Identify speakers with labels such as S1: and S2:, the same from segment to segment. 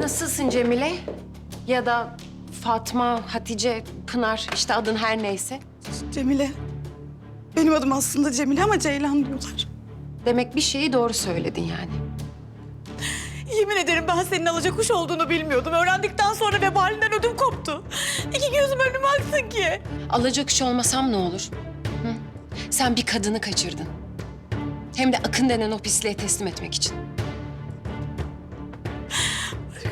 S1: Nasılsın Cemile? Ya da Fatma, Hatice, Pınar işte adın her neyse.
S2: Cemile. Benim adım aslında Cemile ama Ceylan diyorlar.
S1: Demek bir şeyi doğru söyledin yani.
S2: Yemin ederim ben senin alacak kuş olduğunu bilmiyordum. Öğrendikten sonra vebalinden ödüm koptu. İki gözüm önüme aksın ki.
S1: Alacak iş olmasam ne olur? Hı? Sen bir kadını kaçırdın. Hem de Akın denen o pisliğe teslim etmek için.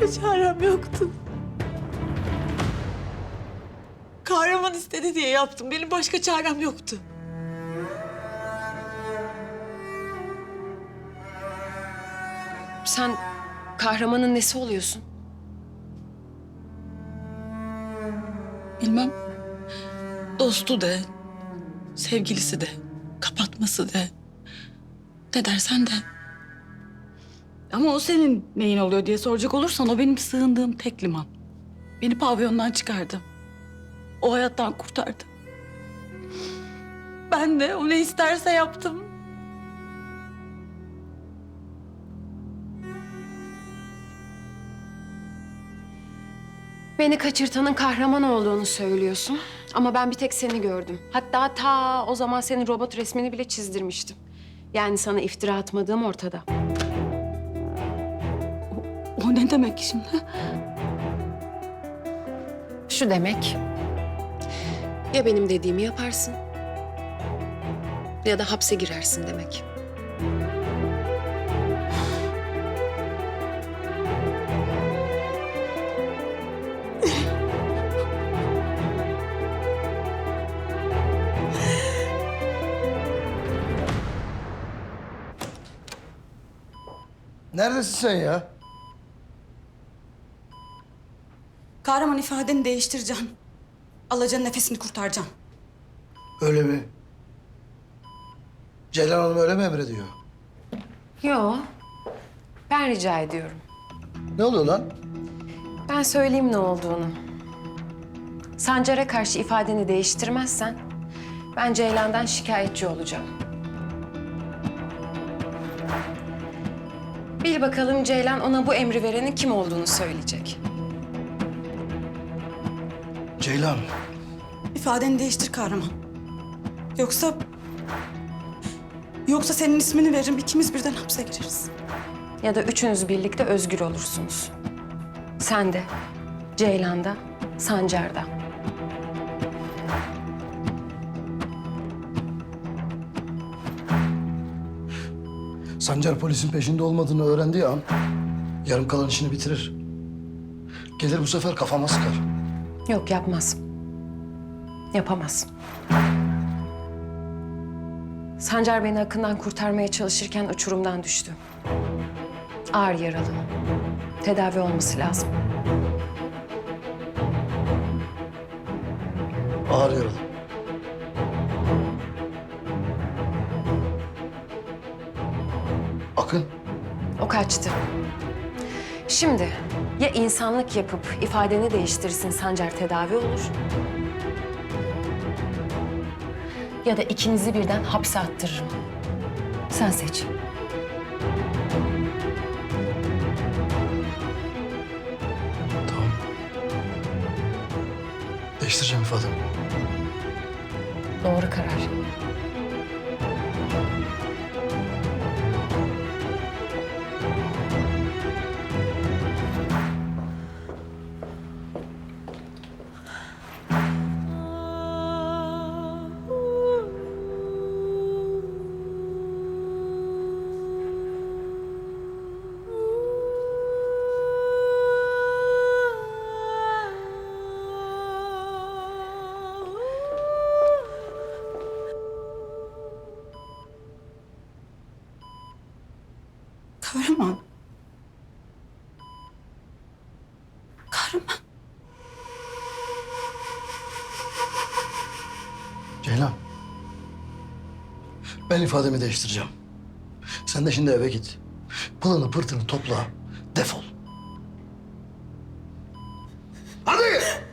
S2: Başka çarem yoktu. Kahraman istedi diye yaptım. Benim başka çarem yoktu.
S1: Sen kahramanın nesi oluyorsun?
S2: Bilmem. Dostu de, sevgilisi de, kapatması de. Ne dersen de. Ama o senin neyin oluyor diye soracak olursan o benim sığındığım tek liman. Beni pavyondan çıkardı. O hayattan kurtardı. Ben de o ne isterse yaptım.
S1: Beni kaçırtanın kahraman olduğunu söylüyorsun. Ama ben bir tek seni gördüm. Hatta ta o zaman senin robot resmini bile çizdirmiştim. Yani sana iftira atmadığım ortada.
S2: O ne demek şimdi?
S1: Şu demek... Ya benim dediğimi yaparsın... ...ya da hapse girersin demek.
S3: Neredesin sen ya?
S2: Kahraman ifadeni değiştireceğim. Alacanın nefesini kurtaracağım.
S3: Öyle mi? Ceylan Hanım öyle mi emrediyor?
S1: Yo, ben rica ediyorum.
S3: Ne oluyor lan?
S1: Ben söyleyeyim ne olduğunu. Sancar'a karşı ifadeni değiştirmezsen... ...ben Ceylan'dan şikayetçi olacağım. Bil bakalım Ceylan ona bu emri verenin kim olduğunu söyleyecek.
S3: Ceylan.
S2: İfadeni değiştir kahraman. Yoksa... Yoksa senin ismini veririm. ikimiz birden hapse gireriz.
S1: Ya da üçünüz birlikte özgür olursunuz. Sen de, Ceylan da, Sancar da.
S3: Sancar polisin peşinde olmadığını öğrendiği an yarım kalan işini bitirir. Gelir bu sefer kafama sıkar.
S1: Yok yapmaz. Yapamaz. Sancar beni Akın'dan kurtarmaya çalışırken uçurumdan düştü. Ağır yaralı. Tedavi olması lazım.
S3: Ağır yaralı. Akın.
S1: O kaçtı. Şimdi ya insanlık yapıp ifadeni değiştirirsin Sancar tedavi olur. Ya da ikinizi birden hapse attırırım. Sen seç.
S3: Tamam. Değiştireceğim ifademi.
S1: Doğru karar.
S2: Kahraman. Kahraman.
S3: Ceylan. Ben ifademi değiştireceğim. Sen de şimdi eve git. Pılını pırtını topla. Defol. Hadi!